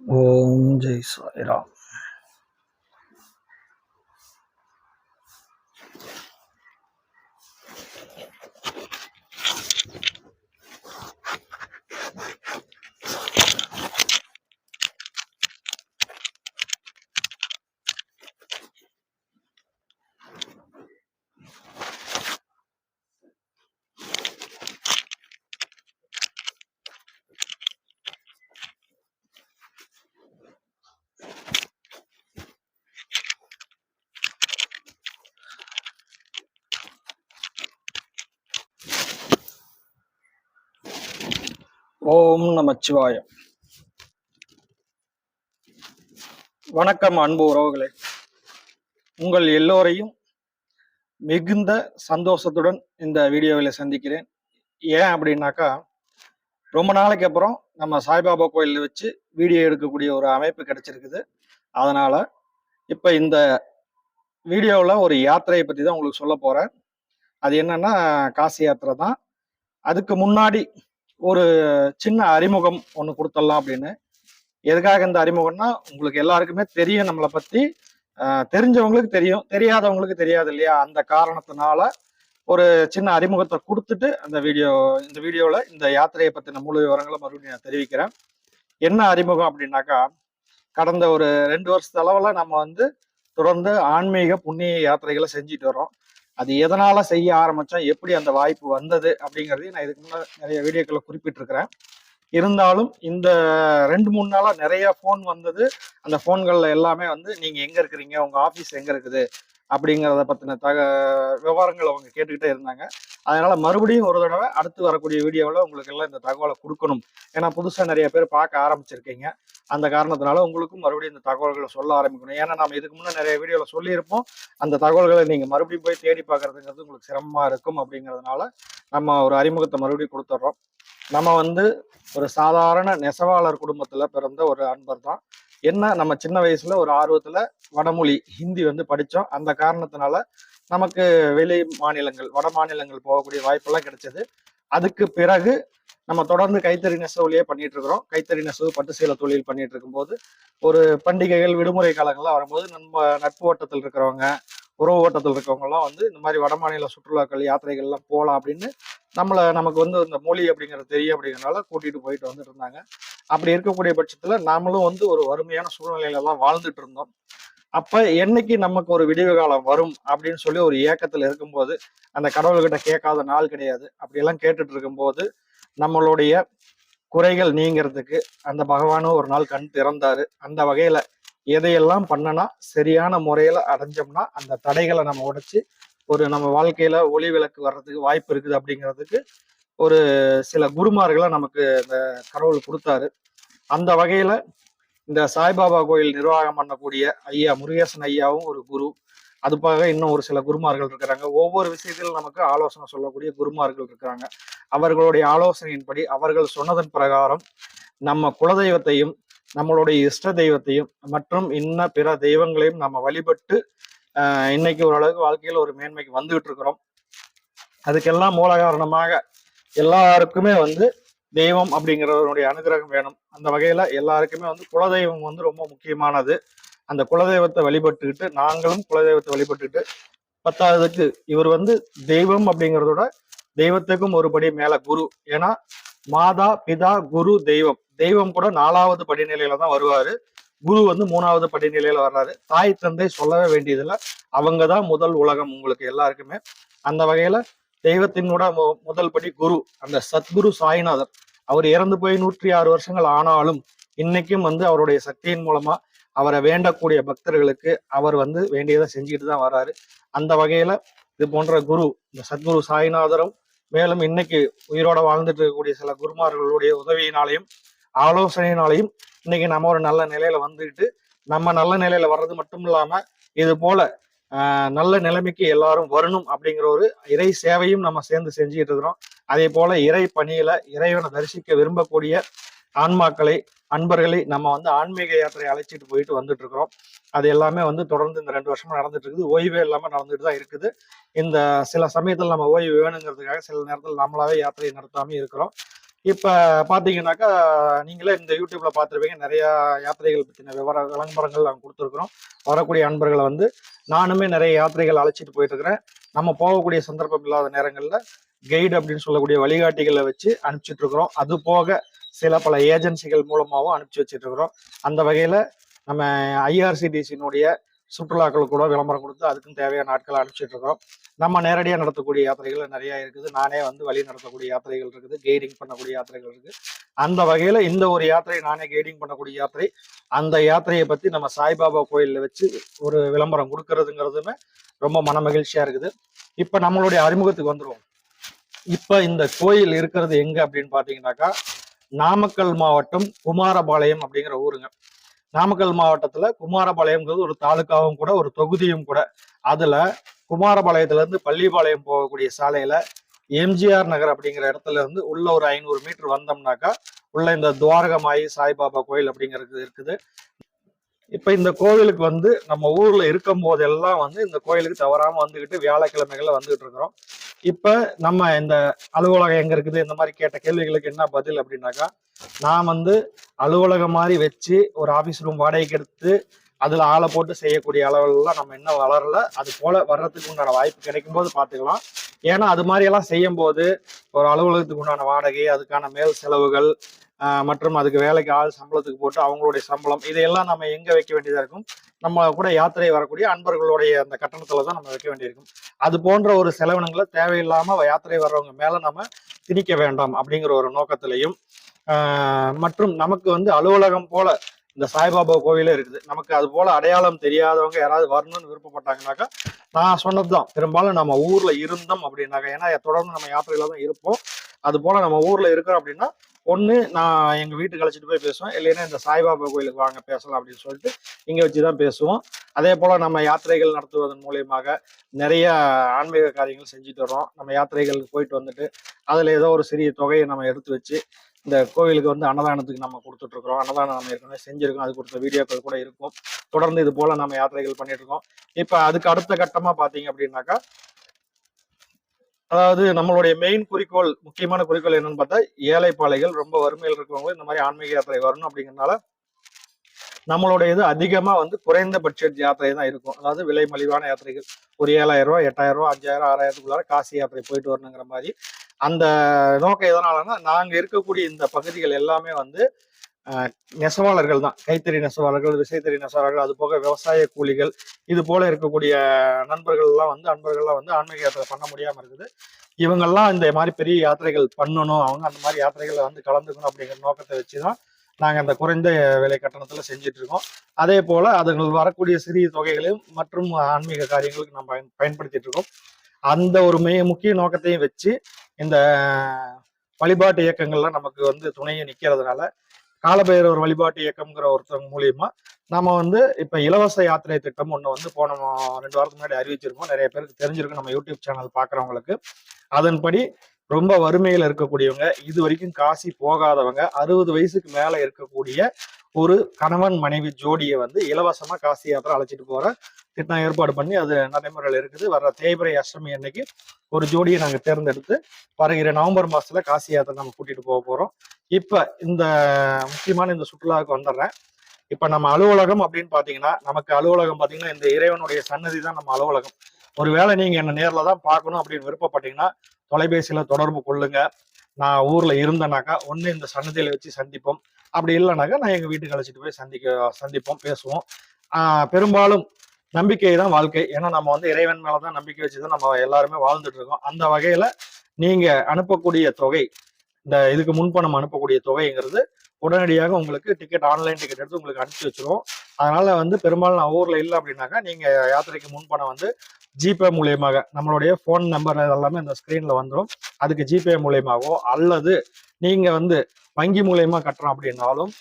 ஓம் ஜெய் சாய்ராம் ஓம் நமச்சிவாயம். வணக்கம் அன்பு உறவுகளே. உங்கள் எல்லோரையும் மிகுந்த சந்தோஷத்துடன் இந்த வீடியோவில் சந்திக்கிறேன். ஏன் அப்படின்னாக்கா ரொம்ப நாளைக்கு அப்புறம் நம்ம சாய்பாபா கோயிலில் வச்சு வீடியோ எடுக்கக்கூடிய ஒரு அமைப்பு கிடைச்சிருக்குது. அதனால இப்போ இந்த வீடியோவில் ஒரு யாத்திரையை பற்றி தான் உங்களுக்கு சொல்ல போகிறேன் அது என்னன்னா காசி யாத்திரை தான். அதுக்கு முன்னாடி ஒரு சின்ன அறிமுகம் ஒன்று கொடுத்துடலாம் அப்படின்னு. எதுக்காக இந்த அறிமுகம்னா உங்களுக்கு எல்லாருக்குமே தெரியும் நம்மளை பற்றி தெரிஞ்சவங்களுக்கு தெரியும். தெரியாதவங்களுக்கு தெரியாது இல்லையா? அந்த காரணத்தினால ஒரு சின்ன அறிமுகத்தை கொடுத்துட்டு அந்த வீடியோ இந்த வீடியோவில் இந்த யாத்திரையை பற்றின முழு விவரங்களை மறுபடியும் நான் தெரிவிக்கிறேன். என்ன அறிமுகம் அப்படின்னாக்கா கடந்த ஒரு ரெண்டு வருஷத்து அளவில் நம்ம வந்து தொடர்ந்து ஆன்மீக புண்ணிய யாத்திரைகளை செஞ்சுட்டு வரோம் அது எதனால செய்ய ஆரம்பிச்சோம் எப்படி அந்த வாய்ப்பு வந்தது அப்படிங்கிறதையும் நான் இதுக்கு முன்னாடி நிறைய வீடியோக்களை குறிப்பிட்டிருக்கிறேன். இருந்தாலும் இந்த ரெண்டு மூணு நாளா நிறைய ஃபோன் வந்தது. அந்த ஃபோன்கள்ல எல்லாமே வந்து நீங்க எங்க இருக்கிறீங்க உங்க ஆபீஸ் எங்க இருக்குது அப்படிங்கிறத பற்றின தக விவரங்கள் அவங்க கேட்டுக்கிட்டே இருந்தாங்க. அதனால மறுபடியும் ஒரு தடவை அடுத்து வரக்கூடிய வீடியோவில் உங்களுக்கு எல்லாம் இந்த தகவலை கொடுக்கணும். ஏன்னா புதுசாக நிறைய பேர் பார்க்க ஆரம்பிச்சிருக்கீங்க. அந்த காரணத்தினால உங்களுக்கும் மறுபடியும் இந்த தகவல்களை சொல்ல ஆரம்பிக்கணும். ஏன்னா நம்ம இதுக்கு முன்னே நிறைய வீடியோவில் சொல்லியிருப்போம். அந்த தகவல்களை நீங்கள் மறுபடியும் போய் தேடி பார்க்கறதுங்கிறது உங்களுக்கு சிரமமாக இருக்கும் அப்படிங்கிறதுனால நம்ம ஒரு அறிமுகத்தை மறுபடியும் கொடுத்துட்றோம் நம்ம வந்து ஒரு சாதாரண நெசவாளர் குடும்பத்தில் பிறந்த ஒரு அன்பர் தான். என்ன நம்ம சின்ன வயசுல ஒரு ஆர்வத்துல வடமொழி ஹிந்தி வந்து படித்தோம் அந்த காரணத்தினால நமக்கு வெளி மாநிலங்கள் வட மாநிலங்கள் போகக்கூடிய வாய்ப்பெல்லாம் கிடைச்சது. அதுக்கு பிறகு நம்ம தொடர்ந்து கைத்தறி நெசவுலயே பண்ணிட்டு இருக்கிறோம் கைத்தறி நெசவு பட்டு சேல தொழில் பண்ணிட்டு இருக்கும்போது ஒரு பண்டிகைகள் விடுமுறை காலங்கள்லாம் வரும்போது நம்ம நட்பு ஓட்டத்தில் இருக்கிறவங்க உறவு ஓட்டத்தில் இருக்கிறவங்கலாம் வந்து இந்த மாதிரி வடமாநில சுற்றுலாக்கள் யாத்திரைகள்லாம் போகலாம் அப்படின்னு நம்மளை நமக்கு வந்து இந்த மொழி அப்படிங்கிறது தெரியும் அப்படிங்கிறனால கூட்டிட்டு போயிட்டு வந்துட்டு இருந்தாங்க அப்படி இருக்கக்கூடிய பட்சத்தில் நாமளும் வந்து ஒரு வறுமையான சூழ்நிலையில எல்லாம் வாழ்ந்துட்டு இருந்தோம் அப்போ என்னைக்கு நமக்கு ஒரு விடிவு காலம் வரும் அப்படின்னு சொல்லி ஒரு ஏக்கத்துல இருக்கும்போது அந்த கடவுள்கிட்ட கேட்காத நாள் கிடையாது. அப்படியெல்லாம் கேட்டுட்டு இருக்கும்போது நம்மளுடைய குறைகள் நீங்கிறதுக்கு அந்த பகவானும் ஒரு நாள் கண் திறந்தாரு. அந்த வகையில எதையெல்லாம் பண்ணனா சரியான முறையில அடைஞ்சோம்னா அந்த தடைகளை நம்ம உடைச்சு ஒரு நம்ம வாழ்க்கையில ஒளி விளக்கு வர்றதுக்கு வாய்ப்பு இருக்குது அப்படிங்கிறதுக்கு ஒரு சில குருமார்களை நமக்கு இந்த கடவுள் கொடுத்தாரு. அந்த வகையில இந்த சாய்பாபா கோயில் நிர்வாகம் பண்ணக்கூடிய ஐயா முருகேசன் ஐயாவும் ஒரு குரு. அதுபாக இன்னும் ஒரு சில குருமார்கள் இருக்கிறாங்க. ஒவ்வொரு விஷயத்திலும் நமக்கு ஆலோசனை சொல்லக்கூடிய குருமார்கள் இருக்கிறாங்க. அவர்களுடைய ஆலோசனையின்படி அவர்கள் சொன்னதன் பிரகாரம் நம்ம குலதெய்வத்தையும் நம்மளுடைய இஷ்ட தெய்வத்தையும் மற்றும் இன்ன பிற தெய்வங்களையும் நம்ம வழிபட்டு இன்னைக்கு ஓரளவுக்கு வாழ்க்கையில் ஒரு மேன்மைக்கு வந்துகிட்டு இருக்கிறோம். அதுக்கெல்லாம் மூல காரணமாக எல்லாருக்குமே வந்து தெய்வம் அப்படிங்கிறவருடைய அனுகிரகம் வேணும். அந்த வகையில எல்லாருக்குமே வந்து குலதெய்வம் வந்து ரொம்ப முக்கியமானது. அந்த குலதெய்வத்தை வழிபட்டுக்கிட்டு நாங்களும் குலதெய்வத்தை வழிபட்டுக்கிட்டு பத்தாவதுக்கு இவர் வந்து தெய்வம் அப்படிங்கிறதோட தெய்வத்துக்கும் ஒரு படி மேல குரு. ஏன்னா மாதா பிதா குரு தெய்வம். தெய்வம் கூட நாலாவது படிநிலையில தான் வருவாரு. குரு வந்து மூணாவது படிநிலையில வர்றாரு. தாய் தந்தை சொல்லவே வேண்டியதில்லை. அவங்க தான் முதல் உலகம் உங்களுக்கு எல்லாருக்குமே. அந்த வகையில தெய்வத்தினோட முதல் படி குரு. அந்த சத்குரு சாய்நாதர். அவர் இறந்து போய் நூற்றி ஆறு வருஷங்கள் ஆனாலும் இன்னைக்கும் வந்து அவருடைய சக்தியின் மூலமா அவரை வேண்டக்கூடிய பக்தர்களுக்கு அவர் வந்து வேண்டியதை செஞ்சுக்கிட்டு தான் வர்றாரு. அந்த வகையில இது போன்ற குரு இந்த சத்குரு சாய்நாதரும் மேலும் இன்னைக்கு உயிரோட வாழ்ந்துட்டு இருக்கக்கூடிய சில குருமார்களுடைய உதவியினாலையும் ஆலோசனையினாலையும் இன்னைக்கு நம்ம ஒரு நல்ல நிலையில வந்துக்கிட்டு நம்ம நல்ல நிலையில வர்றது மட்டும் இல்லாம இது போல நல்ல நிலைமைக்கு எல்லாரும் வரணும் அப்படிங்கிற ஒரு இறை சேவையும் நம்ம சேர்ந்து செஞ்சுக்கிட்டு இருக்கிறோம். அதே போல இறை பணியில இறைவனை தரிசிக்க விரும்பக்கூடிய ஆன்மாக்களை அன்பர்களை நம்ம வந்து ஆன்மீக யாத்திரை அழைச்சிட்டு போயிட்டு வந்துட்டு இருக்கிறோம் அது எல்லாமே வந்து தொடர்ந்து இந்த ரெண்டு வருஷமா நடந்துட்டு இருக்குது ஓய்வே இல்லாம நடந்துட்டு தான் இருக்குது. இந்த சில சமயத்தில் நம்ம ஓய்வு வேணுங்கிறதுக்காக சில நேரத்தில் நம்மளாவே யாத்திரை நடத்தாம இருக்கிறோம். இப்போ பார்த்தீங்கன்னாக்கா நீங்களே இந்த யூடியூப்ல பார்த்துருப்பீங்க நிறையா யாத்திரைகள் பற்றின விவர விளம்பரங்கள் நாங்கள் கொடுத்துருக்குறோம். வரக்கூடிய அன்பர்களை வந்து நானுமே நிறைய யாத்திரைகள் அழைச்சிட்டு போயிட்டுருக்கிறேன். நம்ம போகக்கூடிய சந்தர்ப்பம் இல்லாத நேரங்களில் கைடு அப்படின்னு சொல்லக்கூடிய வழிகாட்டிகளை வச்சு அனுப்பிச்சிட்ருக்குறோம் அது போக சில பல ஏஜென்சிகள் மூலமாகவும் அனுப்பிச்சி வச்சிட்டுருக்குறோம். அந்த வகையில் நம்ம ஐஆர்சிடிசியினுடைய சுற்றுலாக்கள் கூட விளம்பரம் கொடுத்து அதுக்கும் தேவையான நாட்களை அனுப்பிச்சிட்டு இருக்கிறோம் நம்ம நேரடியாக நடத்தக்கூடிய யாத்திரைகள் நிறைய இருக்குது. நானே வந்து வழி நடத்தக்கூடிய யாத்திரைகள் இருக்குது. கைடிங் பண்ணக்கூடிய யாத்திரைகள் இருக்கு. அந்த வகையில இந்த ஒரு யாத்திரை நானே கைடிங் பண்ணக்கூடிய யாத்திரை அந்த யாத்திரையை பத்தி நம்ம சாய்பாபா கோயிலில் வச்சு ஒரு விளம்பரம் கொடுக்கறதுங்கிறதுமே ரொம்ப மன மகிழ்ச்சியா இருக்குது. இப்ப நம்மளுடைய அறிமுகத்துக்கு வந்துருவோம். இப்ப இந்த கோயில் இருக்கிறது எங்க அப்படின்னு பாத்தீங்கன்னாக்கா நாமக்கல் மாவட்டம் குமாரபாளையம் அப்படிங்கிற ஊருங்க. நாமக்கல் மாவட்டத்துல குமாரபாளையம்ங்கிறது ஒரு தாலுக்காவும் கூட ஒரு தொகுதியும் கூட. அதுல குமாரபாளையத்துல இருந்து போகக்கூடிய சாலையில எம்ஜிஆர் நகர் அப்படிங்கிற இடத்துல இருந்து உள்ள ஒரு ஐநூறு மீட்டர் வந்தோம்னாக்கா உள்ள இந்த துவாரகமாயி சாய்பாபா கோயில் அப்படிங்கிறது இருக்குது. இப்ப இந்த கோவிலுக்கு வந்து நம்ம ஊர்ல இருக்கும் போதெல்லாம் வந்து இந்த கோயிலுக்கு தவறாம வந்துகிட்டு வியாழக்கிழமைகள்ல வந்துகிட்டு இருக்கிறோம். இப்ப நம்ம இந்த அலுவலகம் எங்க இருக்குது? இந்த மாதிரி கேட்ட கேள்விகளுக்கு என்ன பதில் அப்படின்னாக்கா நான் வந்து அலுவலகம் மாதிரி வச்சு ஒரு ஆபீஸ் ரூம் வாடகைக்கு எடுத்து அதுல ஆளை போட்டு செய்யக்கூடிய அளவுலாம் நம்ம இன்னும் வளரல. அது போல வர்றதுக்கு உண்டான வாய்ப்பு கிடைக்கும் போது பாத்துக்கலாம் ஏன்னா அது மாதிரி எல்லாம் செய்யும் போது ஒரு அலுவலகத்துக்கு உண்டான வாடகை அதுக்கான மேல் செலவுகள் மற்றும் அதுக்கு வேலைக்கு ஆள் சம்பளத்துக்கு போட்டு அவங்களுடைய சம்பளம் இதையெல்லாம் நம்ம எங்க வைக்க வேண்டியதா இருக்கும்? நம்ம கூட யாத்திரை வரக்கூடிய அன்பர்களுடைய அந்த கட்டணத்துல தான் நம்ம வைக்க வேண்டியிருக்கும். அது போன்ற ஒரு செலவினங்களை தேவையில்லாம யாத்திரை வர்றவங்க மேல நம்ம திணிக்க வேண்டாம் அப்படிங்கிற ஒரு நோக்கத்திலையும் மற்றும் நமக்கு வந்து அலுவலகம் போல இந்த சாய்பாபா கோவிலே இருக்குது. நமக்கு அது போல அடையாளம் தெரியாதவங்க யாராவது வரணும்னு விருப்பப்பட்டாங்கனாக்கா நான் சொன்னதுதான். பெரும்பாலும் நம்ம ஊர்ல இருந்தோம் அப்படின்னாக்கா ஏன்னா தொடர்ந்து நம்ம யாத்திரையில தான் இருப்போம். அது போல நம்ம ஊர்ல இருக்கிறோம் அப்படின்னா ஒன்று நான் எங்கள் வீட்டுக்கு அழைச்சிட்டு போய் பேசுவேன். இல்லைன்னா இந்த சாய்பாபா கோயிலுக்கு வாங்க பேசலாம் அப்படின்னு சொல்லிட்டு இங்கே வச்சு தான் பேசுவோம். அதே போல் நம்ம யாத்திரைகள் நடத்துவதன் மூலியமாக நிறைய ஆன்மீக காரியங்கள் செஞ்சுட்டு வரோம் நம்ம யாத்திரைகளுக்கு போயிட்டு வந்துட்டு அதில் ஏதோ ஒரு சிறிய தொகையை நம்ம எடுத்து வச்சு இந்த கோவிலுக்கு வந்து அன்னதானத்துக்கு நம்ம கொடுத்துட்ருக்குறோம். அன்னதானம் நம்ம ஏற்கனவே செஞ்சுருக்கோம். அது கொடுத்த வீடியோக்கள் கூட இருக்கும். தொடர்ந்து இது போல் நம்ம யாத்திரைகள் பண்ணிட்டு இருக்கோம். இப்போ அதுக்கு அடுத்த கட்டமாக பார்த்தீங்க அப்படின்னாக்கா அதாவது நம்மளுடைய மெயின் குறிக்கோள் முக்கியமான குறிக்கோள் என்னன்னு பார்த்தா ஏழைப்பாளைகள் ரொம்ப வறுமையில் இருக்கவங்க இந்த மாதிரி ஆன்மீக யாத்திரை வரணும் அப்படிங்கறதுனால நம்மளுடைய இது அதிகமாக வந்து குறைந்த பட்ஜெட் யாத்திரை தான் இருக்கும். அதாவது விலை மலிவான யாத்திரைகள். ஒரு ஏழாயிரம் ரூபா எட்டாயிரம் ரூபா அஞ்சாயிரம் ஆறாயிரத்துக்குள்ளார காசி யாத்திரை போயிட்டு வரணுங்கிற மாதிரி. அந்த நோக்கம் எதனாலன்னா நாங்கள் இருக்கக்கூடிய இந்த பகுதிகள் எல்லாமே வந்து நெசவாளர்கள் தான். கைத்தறி நெசவாளர்கள் விசைத்தறி நெசவாளர்கள் அது போக விவசாய கூலிகள் இது போல இருக்கக்கூடிய நண்பர்கள் எல்லாம் வந்து அன்பர்கள்லாம் வந்து ஆன்மீக யாத்திரை பண்ண முடியாம இருக்குது. இவங்கெல்லாம் இந்த மாதிரி பெரிய யாத்திரைகள் பண்ணணும் அவங்க அந்த மாதிரி யாத்திரைகளை வந்து கலந்துக்கணும் அப்படிங்கிற நோக்கத்தை வச்சுதான் நாங்க அந்த குறைந்த விலை கட்டணத்துல செஞ்சுட்டு இருக்கோம். அதே போல அதுகள் வரக்கூடிய சிறிய தொகைகளையும் மற்றும் ஆன்மீக காரியங்களுக்கு நம்ம பயன் பயன்படுத்திட்டு இருக்கோம். அந்த ஒரு மே முக்கிய நோக்கத்தையும் வச்சு இந்த வழிபாட்டு இயக்கங்கள்லாம் நமக்கு வந்து துணையை நிக்கிறதுனால காலபைரவர் வழிபாட்டு இயக்கம்ங்கிற ஒருத்தவங்க மூலியமா நாம வந்து இப்ப இலவச யாத்திரை திட்டம் ஒண்ணு வந்து போன ரெண்டு வாரத்துக்கு முன்னாடி அறிவிச்சிருக்கோம். நிறைய பேருக்கு தெரிஞ்சிருக்கும். நம்ம யூடியூப் சேனல் பாக்குறவங்களுக்கு. அதன்படி ரொம்ப வறுமையில இருக்கக்கூடியவங்க இது வரைக்கும் காசி போகாதவங்க அறுபது வயசுக்கு மேல இருக்கக்கூடிய ஒரு கணவன் மனைவி ஜோடியை வந்து இலவசமா காசி யாத்திரை அழைச்சிட்டு போற திட்டம் ஏற்பாடு பண்ணி அது நடைமுறையில் இருக்குது? வர்ற தேய்பிரை அஷ்டமி அன்னைக்கு ஒரு ஜோடியை நாங்கள் தேர்ந்தெடுத்து வருகிற நவம்பர் மாசத்துல காசி யாத்திரை நம்ம கூட்டிட்டு போக போறோம். இப்ப இந்த முக்கியமான இந்த சுற்றுலாவுக்கு வந்துடுறேன். இப்ப நம்ம அலுவலகம் அப்படின்னு பாத்தீங்கன்னா நமக்கு அலுவலகம் பாத்தீங்கன்னா இந்த இறைவனுடைய சன்னதி தான் நம்ம அலுவலகம். ஒருவேளை நீங்க என்ன நேர்ல தான் பார்க்கணும் அப்படின்னு விருப்பப்பட்டீங்கன்னா தொலைபேசியில தொடர்பு கொள்ளுங்க. நான் ஊர்ல இருந்தேனாக்கா ஒன்று இந்த சன்னதியில வச்சு சந்திப்போம். அப்படி இல்லைனாக்கா நான் எங்க வீட்டுக்கு அழைச்சிட்டு போய் சந்திக்க சந்திப்போம் பேசுவோம். பெரும்பாலும் நம்பிக்கை தான் வாழ்க்கை. ஏன்னா நம்ம வந்து இறைவன் மேலதான் நம்பிக்கை வச்சுதான் நம்ம எல்லாருமே வாழ்ந்துட்டு இருக்கோம். அந்த வகையில நீங்க அனுப்பக்கூடிய தொகை இந்த இதுக்கு முன்பணம் அனுப்பக்கூடிய தொகைங்கிறது உடனடியாக உங்களுக்கு டிக்கெட் ஆன்லைன் டிக்கெட் எடுத்து உங்களுக்கு அனுப்பிச்சு வச்சிருவோம். அதனால வந்து பெரும்பாலும் நான் ஊர்ல இல்லை அப்படின்னாக்கா நீங்க யாத்திரைக்கு முன்பணம் வந்து ஜிபே மூலியமாக நம்மளுடைய ஃபோன் நம்பர் எல்லாமே இந்த ஸ்கிரீன்ல வந்துடும் அதுக்கு ஜிபே மூலியமாகவோ அல்லது நீங்க வந்து வங்கி மூலியமா கட்டுறோம் அப்படின்னாலும்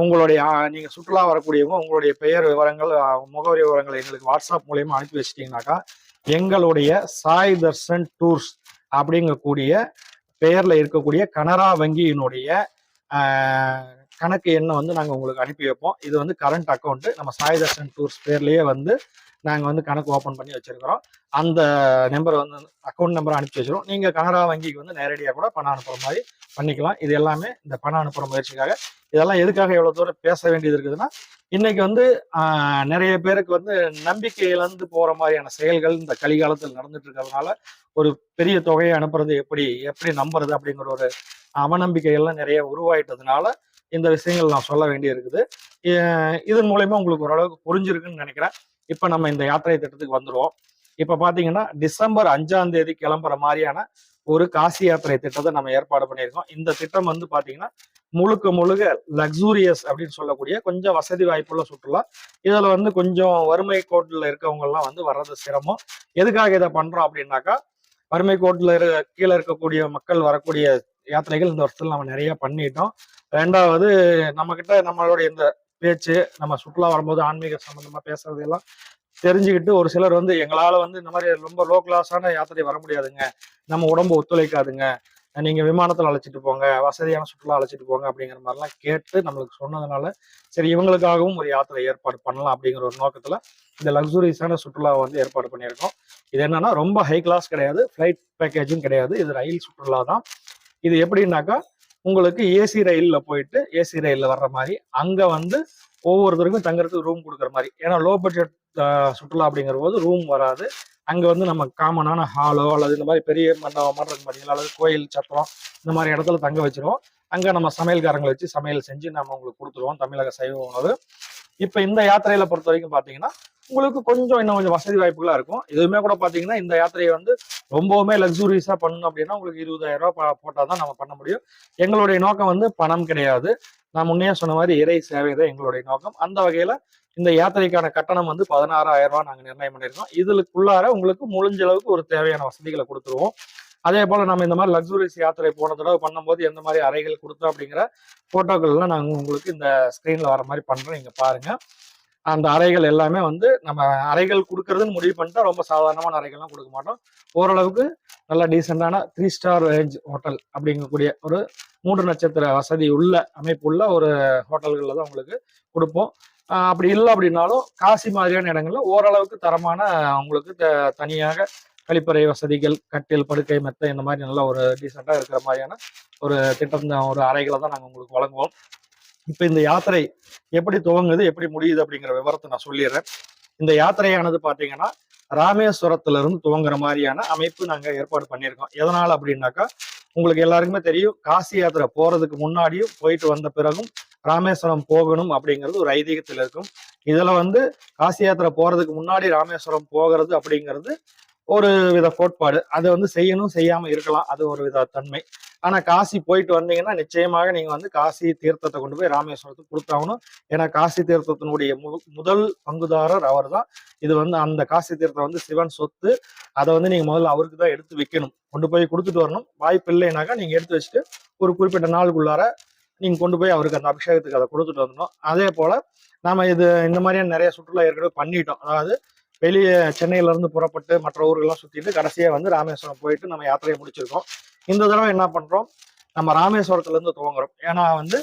உங்களுடைய நீங்கள் சுற்றுலா வரக்கூடியவங்க உங்களுடைய பெயர் விவரங்கள் முகவரி விவரங்களை எங்களுக்கு வாட்ஸ்அப் மூலயமா அனுப்பி வச்சிட்டீங்கன்னாக்கா எங்களுடைய சாய் தர்ஷன் டூர்ஸ் அப்படிங்கக்கூடிய பெயரில் இருக்கக்கூடிய கனரா வங்கியினுடைய கணக்கு எண்ணை வந்து நாங்கள் உங்களுக்கு அனுப்பி வைப்போம். இது வந்து கரண்ட் அக்கௌண்ட்டு நம்ம சாய் தர்ஷன் டூர்ஸ் பேர்லேயே வந்து நாங்கள் வந்து கணக்கு ஓப்பன் பண்ணி வச்சிருக்கிறோம். அந்த நம்பர் வந்து அக்கௌண்ட் நம்பர் அனுப்பிச்சி வச்சுருவோம். நீங்கள் கனரா வங்கிக்கு வந்து நேரடியாக கூட பணம் அனுப்புற மாதிரி பண்ணிக்கலாம். இது எல்லாமே இந்த பணம் அனுப்புகிற முயற்சிக்காக. இதெல்லாம் எதுக்காக எவ்வளோ தூரம் பேச வேண்டியது இருக்குதுன்னா இன்னைக்கு வந்து நிறைய பேருக்கு வந்து நம்பிக்கை இழந்து மாதிரியான செயல்கள் இந்த கலிகாலத்தில் நடந்துட்டு இருக்கிறதுனால ஒரு பெரிய தொகையை அனுப்புறது எப்படி எப்படி நம்புறது அப்படிங்கிற ஒரு அவநம்பிக்கைகள்லாம் நிறைய உருவாயிட்டதுனால இந்த விஷயங்கள் நான் சொல்ல வேண்டி இருக்குது இதன் மூலயமா உங்களுக்கு ஓரளவுக்கு புரிஞ்சிருக்குன்னு நினைக்கிறேன். இப்போ நம்ம இந்த யாத்திரை திட்டத்துக்கு வந்துடுவோம் இப்போ பார்த்தீங்கன்னா டிசம்பர் அஞ்சாம் தேதி கிளம்புற மாதிரியான ஒரு காசி யாத்திரை திட்டத்தை நம்ம ஏற்பாடு பண்ணியிருக்கோம். இந்த திட்டம் வந்து பார்த்தீங்கன்னா முழுக்க முழுக்க லக்ஸூரியஸ் அப்படின்னு சொல்லக்கூடிய கொஞ்சம் வசதி வாய்ப்புள்ள சுற்றுலா. இதில் வந்து கொஞ்சம் வறுமை கோட்டில் இருக்கவங்கெல்லாம் வந்து வர்றது சிரமம். எதுக்காக இதை பண்ணுறோம் அப்படின்னாக்கா வறுமை கோட்டில் இரு கீழே இருக்கக்கூடிய மக்கள் வரக்கூடிய யாத்திரைகள் இந்த வருஷத்தில் நம்ம நிறைய பண்ணிட்டோம். ரெண்டாவது நம்மக்கிட்ட நம்மளுடைய இந்த பேச்சு நம்ம சுற்றுலா வரும்போது ஆன்மீக சம்பந்தமா பேசுறது எல்லாம் தெரிஞ்சுக்கிட்டு ஒரு சிலர் வந்து எங்களால் வந்து இந்த மாதிரி ரொம்ப லோ கிளாஸான யாத்திரை வர முடியாதுங்க. நம்ம உடம்பு ஒத்துழைக்காதுங்க. நீங்க விமானத்தில் அழைச்சிட்டு போங்க வசதியான சுற்றுலா அழைச்சிட்டு போங்க அப்படிங்கிற மாதிரிலாம் கேட்டு நம்மளுக்கு சொன்னதுனால சரி இவங்களுக்காகவும் ஒரு யாத்திரை ஏற்பாடு பண்ணலாம் அப்படிங்கிற ஒரு நோக்கத்துல இந்த லக்ஸுரியஸான சுற்றுலாவை வந்து ஏற்பாடு பண்ணியிருக்கோம். இது என்னன்னா ரொம்ப ஹை கிளாஸ் கிடையாது. ஃப்ளைட் பேக்கேஜும் கிடையாது. இது ரயில் சுற்றுலா தான். இது எப்படின்னாக்கா உங்களுக்கு ஏசி ரயிலில் போயிட்டு ஏசி ரயிலில் வர்ற மாதிரி அங்கே வந்து ஒவ்வொருத்தருக்கும் தங்குறதுக்கு ரூம் கொடுக்குற மாதிரி. ஏன்னா லோ பட்ஜெட் சுற்றுலா அப்படிங்கிற போது ரூம் வராது. அங்கே வந்து நம்ம காமனான ஹாலோ அல்லது இந்த மாதிரி பெரிய மண்டபம் மாதிரி இருக்கு அல்லது கோயில் சத்திரம் இந்த மாதிரி இடத்துல தங்க வச்சிருவோம். அங்கே நம்ம சமையல்காரங்களை வச்சு சமையல் செஞ்சு நம்ம உங்களுக்கு கொடுத்துருவோம். தமிழக சைவ உணவு. இப்போ இந்த யாத்திரையில பொறுத்த வரைக்கும் பாத்தீங்கன்னா உங்களுக்கு கொஞ்சம் இன்னும் கொஞ்சம் வசதி வாய்ப்புகளா இருக்கும். இதுவுமே கூட பாத்தீங்கன்னா இந்த யாத்திரையை வந்து ரொம்பவுமே லக்ஸூரியஸா பண்ணணும் அப்படின்னா உங்களுக்கு இருபதாயிரம் ரூபாய் போட்டால் தான் நம்ம பண்ண முடியும். எங்களுடைய நோக்கம் வந்து பணம் கிடையாது. நான் முன்னே சொன்ன மாதிரி இறை சேவை தான் எங்களுடைய நோக்கம். அந்த வகையில இந்த யாத்திரைக்கான கட்டணம் வந்து பதினாறாயிரம் ரூபாய் நாங்கள் நிர்ணயம் பண்ணியிருக்கோம். இதுக்குள்ளார உங்களுக்கு முடிஞ்ச அளவுக்கு ஒரு தேவையான வசதிகளை கொடுத்துருவோம். அதே போல் நம்ம இந்த மாதிரி லக்ஸூரியஸ் யாத்திரை போன தடவை பண்ணும்போது எந்த மாதிரி அறைகள் கொடுத்தோம் அப்படிங்கிற ஃபோட்டோக்கள்லாம் நாங்கள் உங்களுக்கு இந்த ஸ்க்ரீனில் வர மாதிரி பண்ணுறோம் இங்கே பாருங்கள் அந்த அறைகள் எல்லாமே வந்து நம்ம அறைகள் கொடுக்கறதுன்னு முடிவு பண்ணிட்டா ரொம்ப சாதாரணமான அறைகள்லாம் கொடுக்க மாட்டோம். ஓரளவுக்கு நல்ல டீசெண்டான த்ரீ ஸ்டார் ரேஞ்ச் ஹோட்டல் அப்படிங்கக்கூடிய ஒரு மூன்று நட்சத்திர வசதி உள்ள அமைப்புள்ள ஒரு ஹோட்டல்களில் தான் உங்களுக்கு கொடுப்போம். அப்படி இல்லை அப்படின்னாலும் காசி மாதிரியான இடங்கள்ல ஓரளவுக்கு தரமான உங்களுக்கு த- தனியாக கழிப்பறை வசதிகள் கட்டில் படுக்கை மெத்தை இந்த மாதிரி நல்ல ஒரு டீசெண்டாக இருக்கிற மாதிரியான ஒரு திட்டம் தான், ஒரு அறைகளை தான் நாங்கள் உங்களுக்கு வழங்குவோம். இப்போ இந்த யாத்திரை எப்படி துவங்குது எப்படி முடியுது அப்படிங்கிற விவரத்தை நான் சொல்லிடுறேன். இந்த யாத்திரையானது பார்த்தீங்கன்னா ராமேஸ்வரத்திலிருந்து துவங்குற மாதிரியான அமைப்பு நாங்கள் ஏற்பாடு பண்ணியிருக்கோம். எதனால் அப்படின்னாக்கா உங்களுக்கு எல்லாருக்குமே தெரியும் காசி யாத்திரை போகிறதுக்கு முன்னாடியும் போயிட்டு வந்த பிறகும் ராமேஸ்வரம் போகணும் அப்படிங்கிறது ஒரு ஐதீகத்தில் இருக்கும். இதில் வந்து காசி யாத்திரை போகிறதுக்கு முன்னாடி ராமேஸ்வரம் போகிறது அப்படிங்கிறது ஒரு வித கோட்பாடு. அதை வந்து செய்யணும் செய்யாம இருக்கலாம். அது ஒரு வித தன்மை. ஆனா காசி போயிட்டு வந்தீங்கன்னா நிச்சயமாக நீங்க வந்து காசி தீர்த்தத்தை கொண்டு போய் ராமேஸ்வரத்துக்கு கொடுத்தாகணும். ஏன்னா காசி தீர்த்தத்தினுடைய மு- முதல் பங்குதாரர் அவர் தான் இது வந்து அந்த காசி தீர்த்தம் வந்து சிவன் சொத்து. அதை வந்து நீங்க முதல்ல அவருக்கு தான் எடுத்து வைக்கணும். கொண்டு போய் கொடுத்துட்டு வரணும். வாய்ப்பு இல்லைனாக்கா நீங்க எடுத்து வச்சுட்டு ஒரு குறிப்பிட்ட நாளுக்குள்ளார நீங்க கொண்டு போய் அவருக்கு அந்த அபிஷேகத்துக்கு அதை கொடுத்துட்டு வரணும் அதே போல நாம இது இந்த மாதிரியான நிறைய சுற்றுலா ஏற்கனவே பண்ணிட்டோம். அதாவது வெளியே சென்னையில இருந்து புறப்பட்டு மற்ற ஊர்கள்லாம் சுத்திட்டு கடைசியா வந்து ராமேஸ்வரம் போயிட்டு நம்ம யாத்திரையை முடிச்சிருக்கோம். இந்த தடவை என்ன பண்றோம்? நம்ம ராமேஸ்வரத்துல இருந்து துவங்குறோம். ஏன்னா வந்து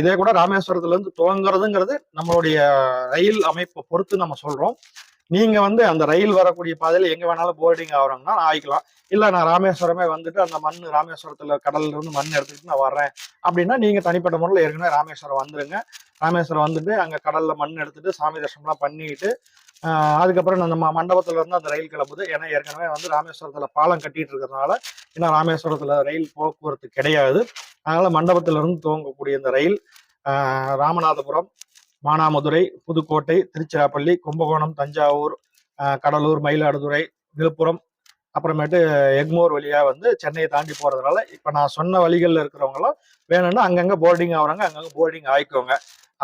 இதே கூட ராமேஸ்வரத்துல இருந்து துவங்குறதுங்கிறது நம்மளுடைய ரயில் அமைப்பை பொறுத்து நம்ம சொல்றோம். நீங்க வந்து அந்த ரயில் வரக்கூடிய பாதையில எங்க வேணாலும் போர்டிங் ஆகிறோம்னா ஆகிக்கலாம் இல்ல நான் ராமேஸ்வரமே வந்துட்டு அந்த மண் ராமேஸ்வரத்துல கடல்ல இருந்து மண் எடுத்துக்கிட்டு நான் வர்றேன். அப்படின்னா நீங்க தனிப்பட்ட முறையில் ஏற்கனவே ராமேஸ்வரம் வந்துருங்க. ராமேஸ்வரம் வந்துட்டு அங்க கடல்ல மண் எடுத்துட்டு சாமி தர்சனம்லாம் பண்ணிட்டு அதுக்கப்புறம் நம்ம மண்டபத்துல இருந்து அந்த ரயில் கிளம்புது. ஏன்னா ஏற்கனவே வந்து ராமேஸ்வரத்துல பாலம் கட்டிட்டு இருக்கிறதுனால இன்னும் ராமேஸ்வரத்துல ரயில் போக்குவரத்து கிடையாது. அதனால மண்டபத்துல இருந்து துவங்கக்கூடிய இந்த ரயில் ராமநாதபுரம் மானாமதுரை புதுக்கோட்டை திருச்சிராப்பள்ளி கும்பகோணம் தஞ்சாவூர் கடலூர் மயிலாடுதுறை விழுப்புரம் அப்புறமேட்டு எக்மோர் வழியாக வந்து சென்னையை தாண்டி போகிறதுனால இப்போ நான் சொன்ன வழிகளில் இருக்கிறவங்களாம் வேணும்னா அங்கங்கே போர்டிங் ஆகிறாங்க அங்கங்கே போர்டிங் ஆயிக்கோங்க.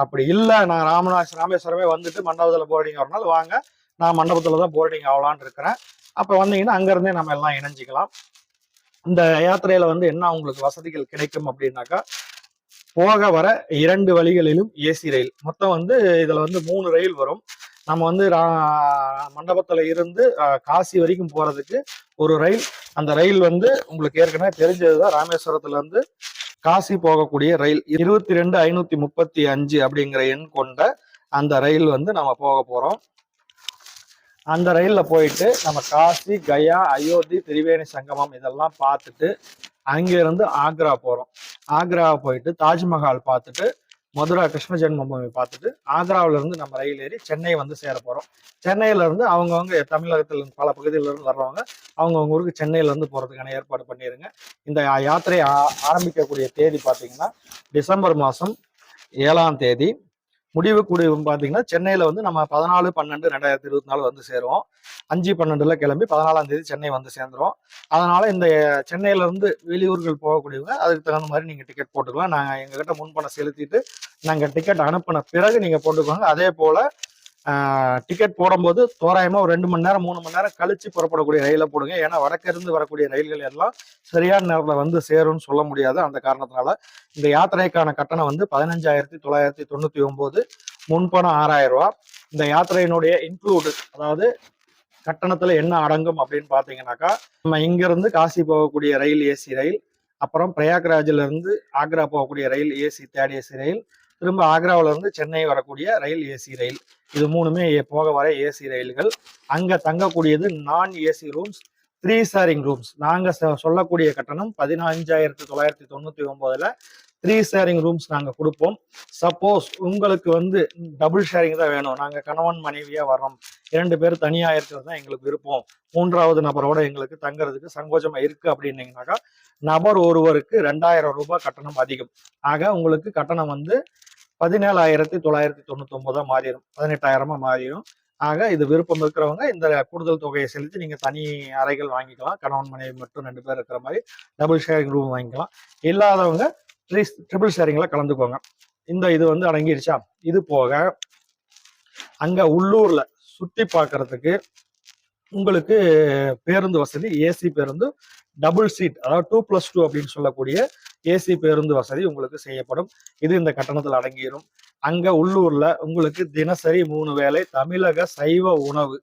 அப்படி இல்லை நான் ராமநாத ராமேஸ்வரமே வந்துட்டு மண்டபத்தில் போர்டிங் ஆகிறனால வாங்க நான் மண்டபத்தில் தான் போர்டிங் ஆகலான்னு இருக்கிறேன். அப்போ வந்தீங்கன்னா அங்கேருந்தே நம்ம எல்லாம் இணைஞ்சிக்கலாம். இந்த யாத்திரையில் வந்து என்ன உங்களுக்கு வசதிகள் கிடைக்கும் அப்படின்னாக்கா போக வர இரண்டு வழிகளிலும் ஏசி ரயில் மொத்தம் வந்து இதில் வந்து மூணு ரயில் வரும். நம்ம வந்து ரா- இருந்து காசி வரைக்கும் போகிறதுக்கு ஒரு ரயில் அந்த ரயில் வந்து உங்களுக்கு ஏற்கனவே தெரிஞ்சது தான் இருந்து காசி போகக்கூடிய ரயில். இருபத்தி ரெண்டு ஐநூற்றி முப்பத்தி அஞ்சு அப்படிங்கிற எண் கொண்ட அந்த ரயில் வந்து நம்ம போக போகிறோம் அந்த ரயிலில் போயிட்டு நம்ம காசி கயா அயோத்தி திரிவேணி சங்கமம் இதெல்லாம் பார்த்துட்டு அங்கேருந்து ஆக்ரா போகிறோம் ஆக்ரா போயிட்டு தாஜ்மஹால் பார்த்துட்டு மதுரா கிருஷ்ண ஜென்மபூமி பார்த்துட்டு ஆந்திராவில இருந்து நம்ம ரயில் ஏறி சென்னை வந்து சேர போறோம். சென்னையில இருந்து அவங்கவுங்க தமிழகத்தில் பல பகுதியில இருந்து வர்றவங்க அவங்கவுங்க ஊருக்கு சென்னையில இருந்து போறதுக்கான ஏற்பாடு பண்ணிருங்க. இந்த யாத்திரை ஆ- ஆரம்பிக்கக்கூடிய தேதி பார்த்தீங்கன்னா டிசம்பர் மாசம் ஏழாம் தேதி. முடிவு கூடி பார்த்தீங்கன்னா சென்னையில் வந்து நம்ம பதினாலு பன்னெண்டு ரெண்டாயிரத்தி இருபத்தி நாலு வந்து சேருவோம். அஞ்சு பன்னெண்டுல கிளம்பி பதினாலாம் தேதி சென்னை வந்து சேர்ந்துரும் அதனால இந்த சென்னையிலேருந்து வெளியூர்கள் போகக்கூடியவங்க அதுக்கு தகுந்த மாதிரி நீங்கள் டிக்கெட் போட்டுக்கலாம். நாங்கள் எங்ககிட்ட முன்பணம் செலுத்திட்டு நாங்கள் டிக்கெட் அனுப்பின பிறகு நீங்கள் போட்டுக்கோங்க. அதே போல் டிக்கெட் போடும்போது தோராயமாக ஒரு ரெண்டு மணி நேரம் மூணு மணி நேரம் கழிச்சு புறப்படக்கூடிய ரயிலை போடுங்க. ஏன்னா வடக்கிருந்து வரக்கூடிய ரயில்கள் எல்லாம் சரியான நேரத்தில் வந்து சேரும்னு சொல்ல முடியாது. அந்த காரணத்தினால இந்த யாத்திரைக்கான கட்டணம் வந்து பதினஞ்சாயிரத்தி தொள்ளாயிரத்தி தொண்ணூற்றி ஒம்பது முன்பணம் ஆறாயிரம் ரூபா இந்த யாத்திரையினுடைய இன்க்ளூடு அதாவது கட்டணத்தில் என்ன அடங்கும் அப்படின்னு பார்த்தீங்கன்னாக்கா நம்ம இங்கேருந்து காசி போகக்கூடிய ரயில் ஏசி ரயில் அப்புறம் பிரயாக்ராஜிலிருந்து ஆக்ரா போகக்கூடிய ரயில் ஏசி தேர்ட் ஏசி ரயில் திரும்ப ஆக்ராவில இருந்து சென்னை வரக்கூடிய ரயில் ஏசி ரயில். இது மூணுமே போக வர ஏசி ரயில்கள். அங்கே தங்கக்கூடியது நான் AC rooms three sharing rooms நாங்கள் சொல்லக்கூடிய கட்டணம் பதினஞ்சாயிரத்தி தொள்ளாயிரத்தி தொண்ணூற்றி ஒம்போதில் த்ரீ ஷேரிங் ரூம்ஸ் நாங்கள் கொடுப்போம். சப்போஸ் உங்களுக்கு வந்து டபுள் ஷேரிங் தான் வேணும். நாங்கள் கணவன் மனைவியாக வர்றோம். இரண்டு பேர் தனியாக இருக்கிறது தான் எங்களுக்கு விருப்பம். மூன்றாவது நபரோட எங்களுக்கு தங்குறதுக்கு சங்கோஜமாக இருக்குது அப்படின்னீங்கனாக்கா நபர் ஒருவருக்கு ரெண்டாயிரம் ரூபாய் கட்டணம் அதிகம். ஆக உங்களுக்கு கட்டணம் வந்து பதினேழாயிரத்தி தொள்ளாயிரத்தி தொண்ணூத்தி ஒன்பதா மாறிடும். பதினெட்டாயிரமா மாறிடும். ஆக இது விருப்பம் இருக்கிறவங்க இந்த கூடுதல் தொகையை செலுத்தி நீங்க தனி அறைகள் வாங்கிக்கலாம். கணவன் மனைவி மட்டும் ரெண்டு பேர் இருக்கிற மாதிரி டபுள் ஷேரிங் ரூம் வாங்கிக்கலாம். இல்லாதவங்க த்ரீ ட்ரிபிள் ஷேரிங்ல கலந்துக்கோங்க. இந்த இது வந்து அடங்கிருச்சா? இது போக அங்க உள்ளூர்ல சுத்தி பார்க்கிறதுக்கு உங்களுக்கு பேருந்து வசதி ஏசி பேருந்து டபுள் சீட் அதாவது டூ பிளஸ் டூ அப்படின்னு சொல்லக்கூடிய ஏசி பேருந்து வசதி உங்களுக்கு செய்யப்படும். இது இந்த கட்டணத்தில் அடங்கிடும் அங்கே உள்ளூரில் உங்களுக்கு தினசரி மூணு வேளை தமிழக சைவ உணவு.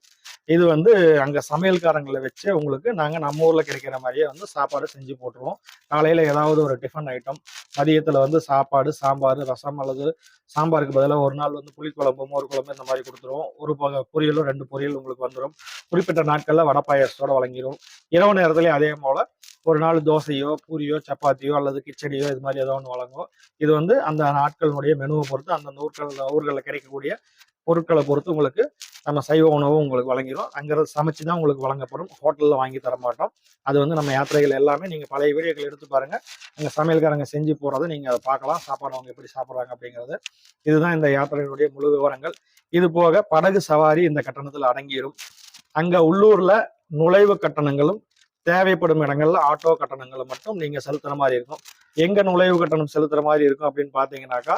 இது வந்து அங்கே சமையல்காரங்களை வச்சு உங்களுக்கு நாங்கள் நம்ம ஊரில் கிடைக்கிற மாதிரியே வந்து சாப்பாடு செஞ்சு போட்டுருவோம். காலையில் ஏதாவது ஒரு டிஃபன் ஐட்டம் மதியத்தில் வந்து சாப்பாடு சாம்பார் ரசம் அல்லது சாம்பாருக்கு பதிலாக ஒரு நாள் வந்து புளிக்குழம்பு மோர் குழம்பு இந்த மாதிரி கொடுத்துருவோம். ஒரு ப பொரியலும் ரெண்டு பொரியல் உங்களுக்கு வந்துடும் குறிப்பிட்ட நாட்களில் வடை பாயாசத்தோட வழங்கிடும் இரவு நேரத்துலேயும் அதே போல் ஒரு நாள் தோசையோ பூரியோ சப்பாத்தியோ அல்லது கிச்சடியோ இது மாதிரி ஏதோ ஒன்று வழங்கும். இது வந்து அந்த நாட்களினுடைய மெனுவை பொறுத்து அந்த ஊர்கள் ஊர்களில் கிடைக்கக்கூடிய பொருட்களை பொறுத்து உங்களுக்கு நம்ம சைவ உணவு உங்களுக்கு வழங்கிடும். அங்கிருந்து சமைச்சு தான் உங்களுக்கு வழங்கப்படும். ஹோட்டலில் வாங்கி தர மாட்டோம். அது வந்து நம்ம யாத்திரைகள் எல்லாமே நீங்கள் பழைய வீடியோக்கள் எடுத்து பாருங்கள் அங்கே சமையல்காரங்க செஞ்சு போகிறத நீங்கள் அதை பார்க்கலாம். சாப்பாடு அவங்க எப்படி சாப்பிட்றாங்க அப்படிங்கிறது. இதுதான் இந்த யாத்திரையினுடைய முழு விவரங்கள். இது போக படகு சவாரி இந்த கட்டணத்தில் அடங்கிடும். அங்கே உள்ளூரில் நுழைவு கட்டணங்களும் தேவைப்படும் இடங்கள்ல ஆட்டோ கட்டணங்களை மட்டும் நீங்க செலுத்துற மாதிரி இருக்கும். எங்க நுழைவு கட்டணம் செலுத்துற மாதிரி இருக்கும் அப்படின்னு பாத்தீங்கன்னாக்கா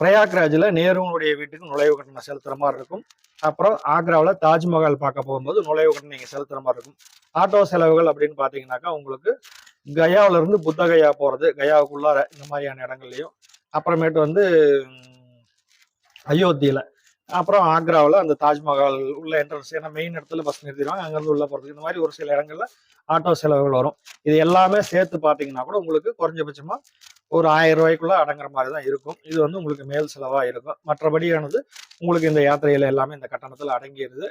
பிரயாக்ராஜ்ல நேருனுடைய வீட்டுக்கு நுழைவு கட்டணம் செலுத்துற மாதிரி இருக்கும். அப்புறம் ஆக்ராவில் தாஜ்மஹால் பார்க்க போகும்போது நுழைவு கட்டணம் நீங்க செலுத்துற மாதிரி இருக்கும். ஆட்டோ செலவுகள் அப்படின்னு பாத்தீங்கன்னாக்கா உங்களுக்கு கயாவில இருந்து புத்த கயா போறது கயாவுக்குள்ளார இந்த மாதிரியான இடங்கள்லையும். அப்புறமேட்டு வந்து அயோத்தியில் அயோத்தியில அப்புறம் ஆக்ராவில் அந்த தாஜ்மஹால் உள்ள என்ட்ரன்ஸ் ஏன்னா மெயின் இடத்துல பஸ் நிறுத்திடுவாங்க. அங்கேருந்து உள்ள போகிறதுக்கு இந்த மாதிரி ஒரு சில இடங்கள்ல ஆட்டோ செலவுகள் வரும். இது எல்லாமே சேர்த்து பார்த்தீங்கன்னா கூட உங்களுக்கு குறைஞ்சபட்சமாக ஒரு ஆயிரம் ரூபாய்க்குள்ள அடங்குற மாதிரி தான் இருக்கும். இது வந்து உங்களுக்கு மேல் செலவாக இருக்கும். மற்றபடியானது உங்களுக்கு இந்த யாத்திரையில் எல்லாமே இந்த கட்டணத்தில் அடங்கிடுது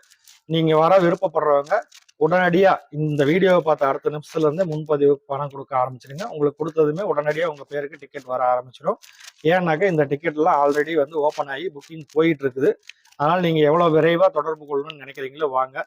நீங்கள் வர விருப்பப்படுறவங்க உடனடியாக இந்த வீடியோவை பார்த்த அடுத்த நிமிஷத்துலேருந்து முன்பதிவு பணம் கொடுக்க ஆரம்பிச்சிருங்க. உங்களுக்கு கொடுத்ததுமே உடனடியாக உங்கள் பேருக்கு டிக்கெட் வர ஆரம்பிச்சிடும் ஏன்னாக்கா இந்த டிக்கெட்லாம் ஆல்ரெடி வந்து ஓப்பன் ஆகி புக்கிங் போயிட்டு இருக்குது அதனால் நீங்கள் எவ்வளோ விரைவாக தொடர்பு கொள்ளணும்னு நினைக்கிறீங்களோ வாங்க.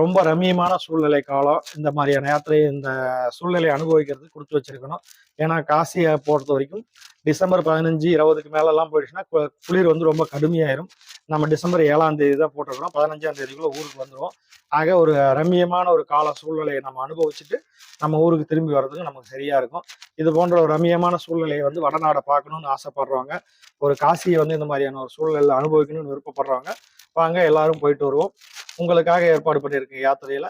ரொம்ப ரம்மியமான சூழ்நிலை காலம். இந்த மாதிரியான யாத்திரை இந்த சூழ்நிலையை அனுபவிக்கிறது கொடுத்து வச்சிருக்கணும். ஏன்னா காசியை பொறுத்த வரைக்கும் டிசம்பர் பதினஞ்சு இருபதுக்கு மேலெல்லாம் போயிடுச்சுன்னா குளிர் வந்து ரொம்ப கடுமையாயிரும். நம்ம டிசம்பர் ஏழாம் தேதி தான் போட்டிருக்கோம் பதினஞ்சாம் தேதிக்குள்ள ஊருக்கு வந்துடும் ஆக ஒரு ரம்மியமான ஒரு கால சூழ்நிலையை நம்ம அனுபவிச்சுட்டு நம்ம ஊருக்கு திரும்பி வர்றதுக்கு நமக்கு சரியா இருக்கும். இது போன்ற ஒரு ரம்மியமான சூழ்நிலையை வந்து வடநாடை பார்க்கணும்னு ஆசைப்படுறவங்க ஒரு காசியை வந்து இந்த மாதிரியான ஒரு சூழ்நிலையில் அனுபவிக்கணும்னு விருப்பப்படுறவங்க வாங்க எல்லாரும் போயிட்டு வருவோம். உங்களுக்காக ஏற்பாடு பண்ணியிருக்க யாத்திரையில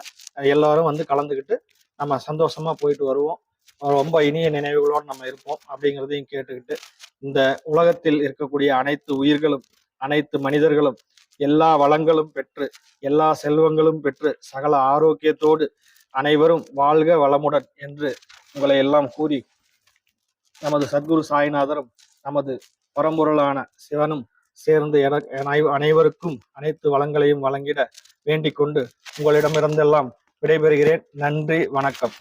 எல்லாரும் வந்து கலந்துக்கிட்டு நம்ம சந்தோஷமா போயிட்டு வருவோம். ரொம்ப இனிய நினைவுகளோடு நம்ம இருப்போம் அப்படிங்கிறதையும் கேட்டுக்கிட்டு இந்த உலகத்தில் இருக்கக்கூடிய அனைத்து உயிர்களும் அனைத்து மனிதர்களும் எல்லா வளங்களும் பெற்று எல்லா செல்வங்களும் பெற்று சகல ஆரோக்கியத்தோடு அனைவரும் வாழ்க வளமுடன் என்று உங்களை எல்லாம் கூறி நமது சத்குரு சாய்நாதரும் நமது பரம்பொருளான சிவனும் சேர்ந்து என- அனைவருக்கும் அனைத்து வளங்களையும் வழங்கிட வேண்டிக் கொண்டு உங்களிடமிருந்தெல்லாம் விடைபெறுகிறேன். நன்றி வணக்கம்.